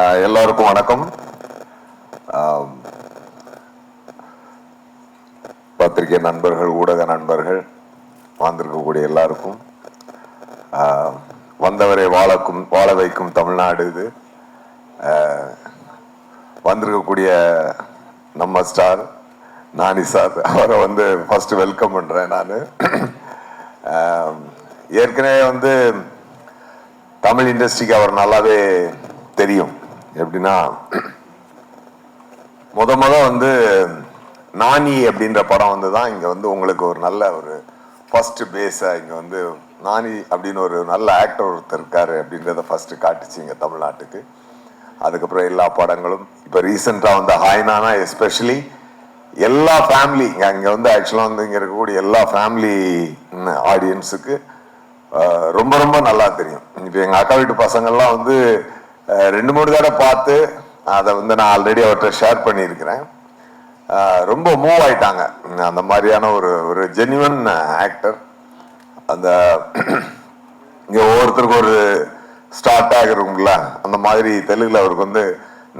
எல்லோருக்கும் வணக்கம். பத்திரிகை நண்பர்கள் ஊடக நண்பர்கள் வந்திருக்கக்கூடிய எல்லாருக்கும் வந்தவரை வாழக்கும் வாழ வைக்கும் தமிழ்நாடு இது. வந்திருக்கக்கூடிய நம்ம ஸ்டார் நானி சார் அவரை வந்து ஃபர்ஸ்ட் வெல்கம் பண்ணுறேன் நான். ஏற்கனவே வந்து தமிழ் இண்டஸ்ட்ரிக்கு அவர் நல்லாவே தெரியும். எப்படின்னா முத முத வந்து நானி அப்படின்ற படம் வந்து தான் இங்கே வந்து உங்களுக்கு ஒரு நல்ல ஒரு ஃபஸ்ட்டு பேஸை இங்கே வந்து நானி அப்படின்னு ஒரு நல்ல ஆக்டர் ஒருத்தர் இருக்காரு அப்படின்றத ஃபர்ஸ்ட்டு காட்டுச்சு இங்கே தமிழ்நாட்டுக்கு. அதுக்கப்புறம் எல்லா படங்களும் இப்போ ரீசெண்டாக வந்து ஹாய்னானா எஸ்பெஷலி எல்லா ஃபேமிலி இங்கே அங்கே வந்து ஆக்சுவலாக வந்து இங்கே இருக்கக்கூடிய எல்லா ஃபேமிலி ஆடியன்ஸுக்கு ரொம்ப ரொம்ப நல்லா தெரியும். இப்போ எங்கள் அக்கா வீட்டு பசங்கள்லாம் வந்து ரெண்டு மூணு தடவை பார்த்து அதை வந்து நான் ஆல்ரெடி அவர்கிட்ட ஷேர் பண்ணியிருக்கிறேன். ரொம்ப மூவ் ஆயிட்டாங்க. அந்த மாதிரியான ஒரு ஒரு ஜென்யூன் ஆக்டர் அந்த இங்கே ஒவ்வொருத்தருக்கும் ஒரு ஸ்டார்ட் ஆகிருக்கும்ல அந்த மாதிரி தெலுங்கில் அவருக்கு வந்து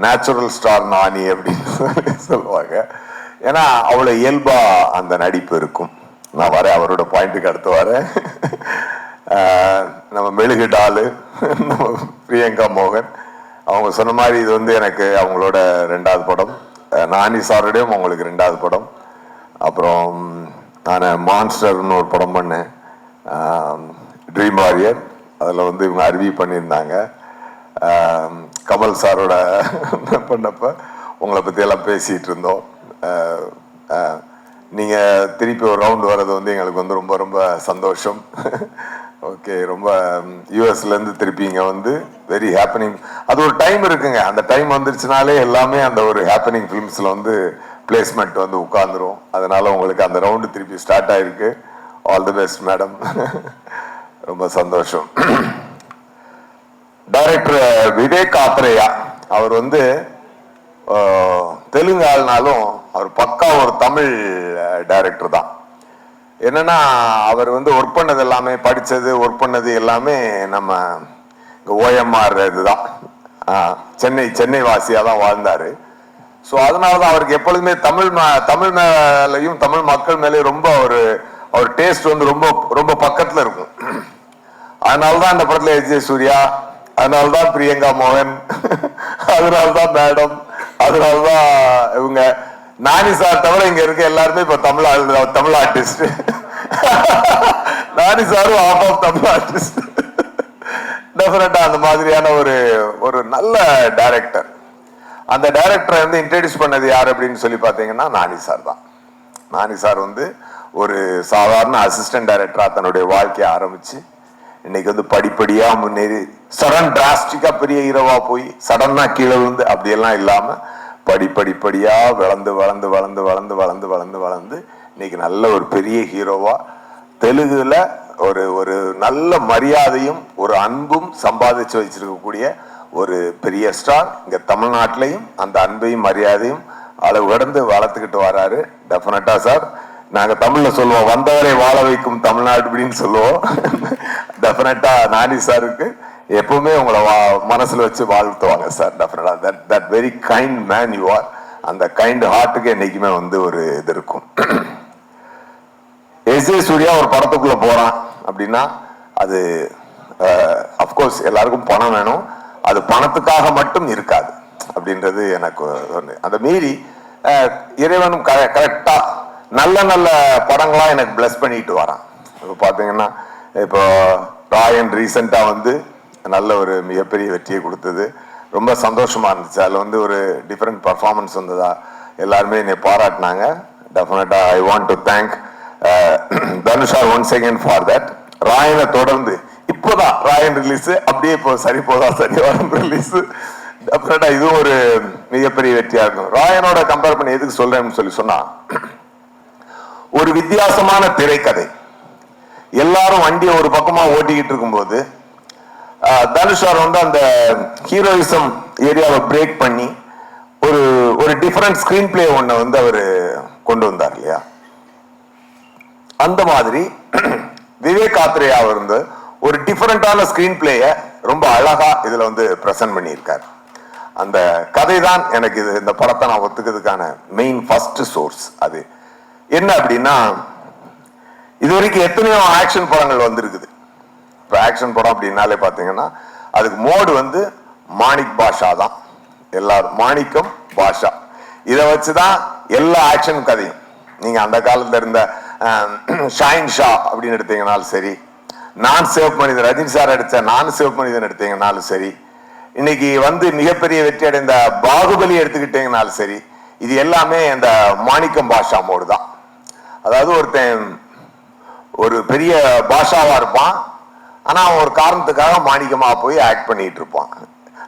நேச்சுரல் ஸ்டார் நானி அப்படின்னு சொல்லுவாங்க. ஏன்னா அவ்வளோ இயல்பாக அந்த நடிப்பு இருக்கும். நான் வரேன் அவரோட பாயிண்ட்டுக்கு அடுத்து வரேன். நம்ம மெழுகு டாலு நம்ம பிரியங்கா மோகன் அவங்க சொன்ன மாதிரி இது வந்து எனக்கு அவங்களோட ரெண்டாவது படம். நானி சாரோடையும் அவங்களுக்கு ரெண்டாவது படம். அப்புறம் நான் மான்ஸ்டர்னு ஒரு படம் பண்ணேன். ட்ரீம் வாரியர் அதில் வந்து இவங்க அருவி பண்ணியிருந்தாங்க. கமல் சாரோட பண்ணப்போ உங்களை பற்றியெல்லாம் பேசிகிட்டு இருந்தோம். நீங்கள் நீங்க திருப்பி ஒரு ரவுண்ட் வர்றது வந்து எங்களுக்கு வந்து ரொம்ப ரொம்ப சந்தோஷம். ஓகே ரொம்ப யூஎஸ்ல இருந்து திருப்பி இங்க வந்து வெரி ஹாப்பனிங் அது ஒரு டைம் இருக்குங்க. அந்த டைம் வந்துருச்சுனாலே எல்லாமே அந்த ஒரு ஹாப்பனிங் ஃபிலிம்ஸ்ல வந்து பிளேஸ்மெண்ட் வந்து உட்காந்துரும் அதனால உங்களுக்கு அந்த ரவுண்டு திருப்பி ஸ்டார்ட் ஆயிருக்கு. ஆல் தி பெஸ்ட் மேடம் ரொம்ப சந்தோஷம். டைரக்டர் விவேக் ஆத்ரேயா அவர் வந்து தெலுங்கு ஆள்னாலும் அவர் பக்கா ஒரு தமிழ் டைரக்டர் தான். என்னன்னா அவர் வந்து ஒர்க் பண்ணது எல்லாமே படித்தது ஒர்க் பண்ணது எல்லாமே நம்ம இங்க ஓஎம்ஆர் இதுதான். சென்னை சென்னை வாசியாக தான் வாழ்ந்தார். ஸோ அதனால தான் அவருக்கு எப்பொழுதுமே தமிழ் தமிழ் மேலையும் தமிழ் மக்கள் மேலேயும் ரொம்ப ஒரு அவர் டேஸ்ட் வந்து ரொம்ப ரொம்ப பக்கத்தில் இருக்கும். அதனால தான் இந்த படத்தில் எஸ் சூர்யா அதனால தான் பிரியங்கா மோகன் அதனால தான் மேடம் அதனால தான் இவங்க நானி சார் தவிர இங்க இருக்க எல்லாருமே இப்ப தமிழ் தமிழ் ஆர்டிஸ்ட் நானி சாரும் ஆஃப் ஆஃப் தமிழ் ஆர்டிஸ்ட் டெஃபினட்டா அந்த மாதிரியான ஒரு ஒரு நல்ல டைரக்டர் அந்த டைரக்டரை வந்து இன்ட்ரடியூஸ் பண்ணது யார் அப்படின்னு சொல்லி பார்த்தீங்கன்னா நானி சார் தான். நானி சார் வந்து ஒரு சாதாரண அசிஸ்டன்ட் டைரக்டராக தன்னுடைய வாழ்க்கையை ஆரம்பிச்சு இன்னைக்கு வந்து படிப்படியா முன்னேறி சடன் டிராஸ்டிக்காக பெரிய ஹீரோவாக போய் சடனா கீழே விழுந்து அப்படியெல்லாம் இல்லாம படிப்படிப்படியாக வளர்ந்து வளர்ந்து வளர்ந்து வளர்ந்து வளர்ந்து வளர்ந்து வளர்ந்து இன்னைக்கு நல்ல ஒரு பெரிய ஹீரோவா தெலுங்குல ஒரு ஒரு நல்ல மரியாதையும் ஒரு அன்பும் சம்பாதிச்சு வச்சிருக்கக்கூடிய ஒரு பெரிய ஸ்டார் இங்க தமிழ்நாட்டிலையும் அந்த அன்பையும் மரியாதையும் அளவு கடந்து வளர்த்துக்கிட்டு வராரு. டெஃபினட்டா சார் நாங்க தமிழ்ல சொல்லுவோம் வந்தவரை வாழ வைக்கும் தமிழ்நாடு அப்படின்னு சொல்லுவோம். டெஃபினட்டா நானி சாருக்கு எப்பவுமே உங்களை வா- மனசில் வச்சு வாழ்த்துவாங்க சார் டெஃபினட்டாக that that very kind man you are அந்த கைண்ட் ஹார்ட்டுக்கு என்றைக்குமே வந்து ஒரு இது இருக்கும். எஸ் ஏ சூர்யா ஒரு படத்துக்குள்ளே போகிறான் அப்படின்னா அது அஃப்கோர்ஸ் எல்லாருக்கும் பணம் வேணும். அது பணத்துக்காக மட்டும் இருக்காது அப்படின்றது எனக்கு ஒன்று அந்த மீறி இறைவனும் க கரெக்டாக நல்ல நல்ல படங்களாக எனக்கு பிளஸ் பண்ணிட்டு வரான். இப்போ பார்த்தீங்கன்னா இப்போ ராயன் ரீசெண்டாக வந்து நல்ல ஒரு மிகப்பெரிய வெற்றியை கொடுத்தது. ரொம்ப சந்தோஷமா இருந்துச்சு. அதில் வந்து ஒரு டிஃப்ரெண்ட் பர்ஃபார்மன்ஸ் வந்ததா எல்லாருமே என்னை பாராட்டினாங்க. டெஃபினட்டாக I want to thank Dhanush sir one second for that ராயனை தொடர்ந்து இப்போதான் ராயன் ரிலீஸ் அப்படியே இப்போ சரி போதா சரி வரும் ரிலீஸ் டெஃபினட்டா இதுவும் ஒரு மிகப்பெரிய வெற்றியா இருக்கும். ராயனோட கம்பேர் பண்ணி எதுக்கு சொல்றேன்னு சொல்லி சொன்னா ஒரு வித்தியாசமான திரைக்கதை. எல்லாரும் வண்டியை ஒரு பக்கமா ஓட்டிக்கிட்டு இருக்கும்போது தனுஷ் சார் வந்து அந்த ஹீரோயிசம் ஏரியாவை பிரேக் பண்ணி ஒரு ஒரு டிஃப்ரெண்ட் ஸ்கிரீன் பிளே ஒன்று வந்து அவர் கொண்டு வந்தார் இல்லையா? அந்த மாதிரி விவேக் ஆத்ரேயா வந்து ஒரு டிஃப்ரெண்டான ஸ்கிரீன் பிளேயை ரொம்ப அழகா இதுல வந்து ப்ரெசன்ட் பண்ணியிருக்காரு. அந்த கதை தான் எனக்கு இது இந்த படத்தை நான் ஒத்துக்கிறதுக்கான மெயின் ஃபர்ஸ்ட் சோர்ஸ் அது. என்ன அப்படின்னா இது வரைக்கும் எத்தனையோ ஆக்ஷன் படங்கள் வந்திருக்குது. இப்போ ஆக்ஷன் படம் அப்படின்னாலே பார்த்தீங்கன்னா அதுக்கு மோடு வந்து மாணிக் பாஷா தான். எல்லாரும் மாணிக்கம் பாஷா. இதை வச்சு தான் எல்லா ஆக்ஷன் கதையும். நீங்கள் அந்த காலத்தில் இருந்த ஷாயின் ஷா அப்படின்னு எடுத்தீங்கனாலும் சரி நான் சேவ் மனிதன் ரஜினி சார் அடித்த நான் சேவ் மனிதன் எடுத்தீங்கனாலும் சரி இன்னைக்கு வந்து மிகப்பெரிய வெற்றி அடைந்த பாகுபலி எடுத்துக்கிட்டீங்கனாலும் சரி இது எல்லாமே அந்த மாணிக்கம் பாஷா மோடு தான். அதாவது ஒருத்தன் ஒரு பெரிய பாஷாவாக இருப்பான் ஆனால் அவன் ஒரு காரணத்துக்காக மாணிக்கமாக போய் ஆக்ட் பண்ணிட்டு இருப்பான்.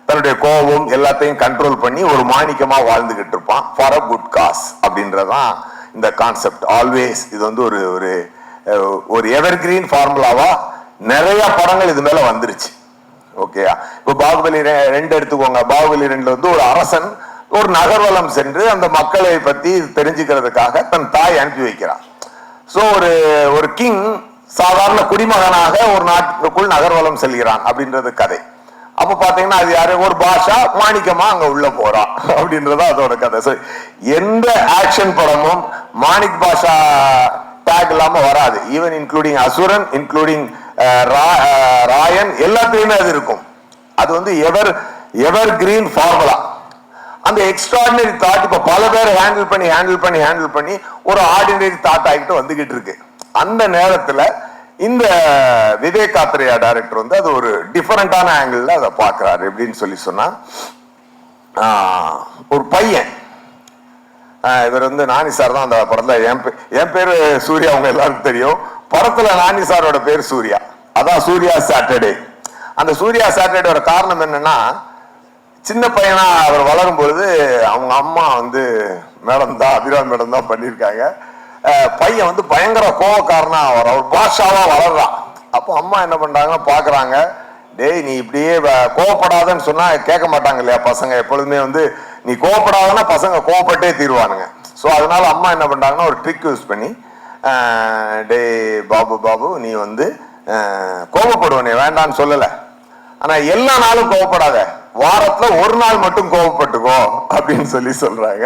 தன்னுடைய கோபம் எல்லாத்தையும் கண்ட்ரோல் பண்ணி ஒரு மாணிக்கமாக வாழ்ந்துகிட்டு இருப்பான். ஃபார் அ குட் காஸ் அப்படின்றதான் இந்த கான்செப்ட் ஆல்வேஸ் இது வந்து ஒரு ஒரு ஒரு எவர் கிரீன் ஃபார்முலாவா நிறைய படங்கள் இது மேல வந்துருச்சு. ஓகேயா இப்போ பாகுபலி ரெ- ரெண்டு எடுத்துக்கோங்க. பாகுபலி ரெண்டுல வந்து ஒரு அரசன் ஒரு நகர்வலம் சென்று அந்த மக்களை பத்தி தெரிஞ்சுக்கிறதுக்காக தன் தாய் அனுப்பி வைக்கிறான். ஸோ ஒரு ஒரு கிங் சாதாரண குடிமகனாக ஒரு நாட்டுக்குள் நகர்வலம் செல்கிறான் அப்படின்றது கதை. அப்ப பாத்தீங்கன்னா அது யாரு? ஒரு பாஷா மாணிக்கமா அங்க உள்ள போறான் அப்படின்றது அதோட கதை. சரி எந்த ஆக்ஷன் படமும் மாணிக் பாஷா டேக் இல்லாம வராது. Even including Asuran including Raayan எல்லாத்துலயுமே அது இருக்கும். அது வந்து எவர் எவர் கிரீன் ஃபார்முலா அந்த எக்ஸ்ட்ராடினரி தாட் இப்ப பல பேர் ஹேண்டில் பண்ணி ஹேண்டில் பண்ணி ஹேண்டில் பண்ணி ஒரு ஆர்டினரி தாட் ஆகிட்டு வந்துகிட்டு இருக்கு. அந்த நேரத்துல இந்த விவேக் காத்திரையா டைரக்டர் வந்து அது ஒரு டிஃபரெண்டான ஆங்கிள் அதை பார்க்கறாரு எப்படின்னு சொல்லி சொன்னா ஒரு பையன். இவர் வந்து நானி சார் தான் அந்த படத்துல. என் பே- என் பேர் சூர்யா அவங்க எல்லாருக்கும் தெரியும். படத்துல நானி சாரோட பேர் சூர்யா. அதான் சூர்யா சாட்டர்டே. அந்த சூர்யா சாட்டர்டேயோட காரணம் என்னன்னா சின்ன பையனா அவர் வளரும் பொழுது அவங்க அம்மா வந்து மேடம் தான் அபிராம் மேடம் தான் பண்ணியிருக்காங்க. பையன் வந்து பயங்கர கோவக்காரனா அவர். அவர் பாஷாவா வளர்றான். அப்போ அம்மா என்ன பண்றாங்க பாக்குறாங்க டேய் நீ இப்படியே வ- கோவப்படாதன்னு சொன்னா கேட்க மாட்டாங்க இல்லையா பசங்க? எப்பொழுதுமே வந்து நீ கோவப்படாதன்னா பசங்க கோவப்பட்டே தீருவானுங்க. ஸோ அதனால அம்மா என்ன பண்றாங்கன்னா ஒரு ட்ரிக் யூஸ் பண்ணி டேய் பாபு பாபு நீ வந்து கோபப்படுவனே வேண்டான்னு சொல்லலை. ஆனா எல்லா நாளும் கோவப்படாத. வாரத்துல ஒரு நாள் மட்டும் கோவப்பட்டுக்கோ அப்படின்னு சொல்லி சொல்றாங்க.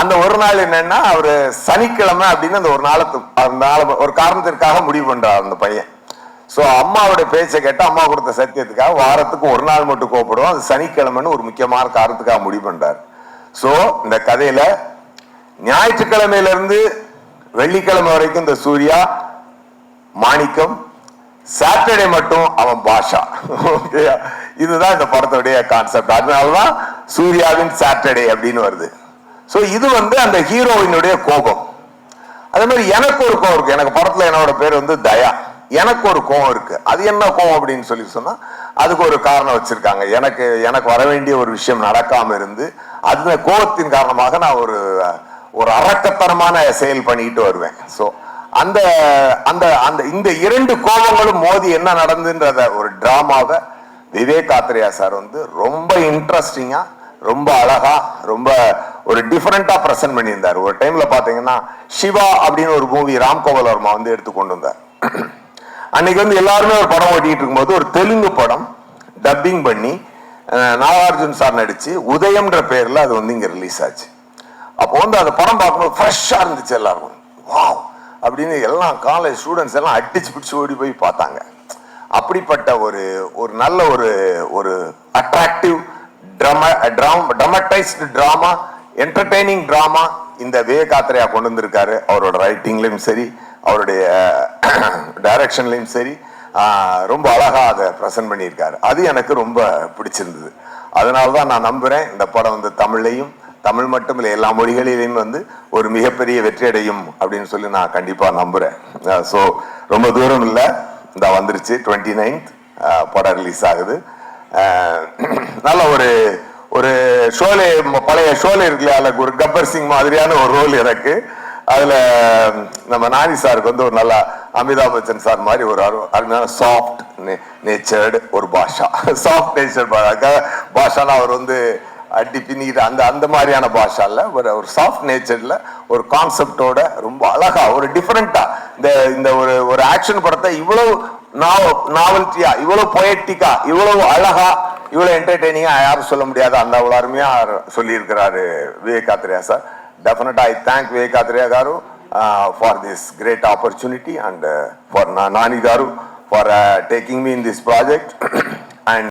அந்த ஒரு நாள் என்னன்னா அவரு சனிக்கிழமை அப்படின்னு அந்த ஒரு நாளுக்கு அந்த நாள் ஒரு காரணத்திற்காக முடிவு பண்றார் அந்த பையன். ஸோ அம்மாவோட பேச்சை கேட்டு அம்மா கொடுத்த சத்தியத்துக்காக வாரத்துக்கு ஒரு நாள் மட்டும் கோப்படுவோம். அது சனிக்கிழமைன்னு ஒரு முக்கியமான காரணத்துக்காக முடிவு பண்றார். ஸோ இந்த கதையில ஞாயிற்றுக்கிழமையிலிருந்து வெள்ளிக்கிழமை வரைக்கும் இந்த சூர்யா மாணிக்கம் சாட்டர்டே மட்டும் அவன் பாஷா. ஓகேயா இதுதான் இந்த படத்துடைய கான்செப்ட் அதனாலதான் சூர்யாவின் சாட்டர்டே அப்படின்னு வருது. ஸோ இது வந்து அந்த ஹீரோயினுடைய கோபம். அதே மாதிரி எனக்கு ஒரு கோவம் இருக்கு. எனக்கு படத்துல என்னோட பேர் வந்து தயா. எனக்கு ஒரு கோவம் இருக்கு. அது என்ன கோவம் அப்படின்னு சொல்லி சொன்னா அதுக்கு ஒரு காரணம் வச்சிருக்காங்க. எனக்கு எனக்கு வர வேண்டிய ஒரு விஷயம் நடக்காம இருந்து அந்த கோபத்தின் காரணமாக நான் ஒரு ஒரு அரக்கத்தனமான செயல் பண்ணிட்டு வருவேன். ஸோ அந்த அந்த அந்த இந்த இரண்டு கோபங்களும் மோதி என்ன நடந்துன்றத ஒரு டிராமாவை விவேக் ஆத்ரேயா சார் வந்து ரொம்ப இன்ட்ரெஸ்டிங்கா ரொம்ப அழகா ரொம்ப ஒரு டிஃபரெண்டா பிரசன்ட் பண்ணியிருந்தார். ஒரு டைம்ல பாத்தீங்கன்னா சிவா அப்படின்னு ஒரு மூவி ராம்கோபால் வர்மா வந்து எடுத்து கொண்டு வந்தார். அன்னைக்கு வந்து எல்லாருமே ஒரு படம் ஓட்டிட்டு இருக்கும்போது ஒரு தெலுங்கு படம் டப்பிங் பண்ணி நாகார்ஜுன் சார் நடிச்சு உதயம்ன்ற பேர்ல அது வந்து இங்க ரிலீஸ் ஆச்சு. அப்போ வந்து அந்த படம் பார்க்கும்போது ஃப்ரெஷ்ஷா இருந்துச்சு எல்லாருக்கும். வாவ்! அப்படின்னு எல்லாம் காலேஜ் ஸ்டூடெண்ட்ஸ் எல்லாம் அடிச்சு பிடிச்சு ஓடி போய் பார்த்தாங்க. அப்படிப்பட்ட ஒரு ஒரு நல்ல ஒரு ஒரு attractive drama drama dramatized drama entertaining drama இந்த விவேகாத்திரையா கொண்டு வந்திருக்காரு அவரோட ரைட்டிங்லையும் சரி அவருடைய டைரக்ஷன்லையும் சரி ரொம்ப அழகாக அதை ப்ரெசென்ட் பண்ணியிருக்காரு. அது எனக்கு ரொம்ப பிடிச்சிருந்தது. அதனால தான் நான் நம்புகிறேன் இந்த படம் வந்து தமிழ்லையும் தமிழ் மட்டும் இல்லை எல்லா மொழிகளிலையும் வந்து ஒரு மிகப்பெரிய வெற்றி அடையும் அப்படின்னு சொல்லி நான் கண்டிப்பாக நம்புகிறேன் ஸோ ரொம்ப தூரம் இல்லை. இந்த வந்துருச்சு டுவெண்ட்டி நைன்த் படம் ரிலீஸ் ஆகுது. நல்ல ஒரு ஒரு ஷோலே பழைய ஷோலே இருக்குல்ல அதுல ஒரு கப்பர் சிங் மாதிரியான ஒரு ரோல் எனக்கு. அதுல நம்ம நானி சாருக்கு வந்து ஒரு நல்லா அமிதாப் பச்சன் சார் மாதிரி ஒரு அரு- அருமையான சாஃப்ட் நேச்சர்டு ஒரு பாஷா. சாஃப்ட் நேச்சர் பாஷானா அவர் வந்து அடி பின்னிட்டு அந்த அந்த மாதிரியான பாஷா இல்ல. ஒரு ஒரு சாஃப்ட் நேச்சர்ல ஒரு கான்செப்டோட ரொம்ப அழகா ஒரு டிஃப்ரெண்டா இந்த இந்த ஒரு ஒரு ஆக்ஷன் படத்தை இவ்வளவு நாவல்ட்டியா இவ்வளவு பொயட்டிக்கா இவ்வளவு அழகா இவ்வளோ என்டர்டெய்னிங்காக யாரும் சொல்ல முடியாது அந்த அவ்வளோ அருமையாக சொல்லியிருக்கிறாரு விவேகாத்ரேயா சார். டெஃபினட்டாக I thank Vivek Athreya garu for this great opportunity and for Nani garu for taking me in this project and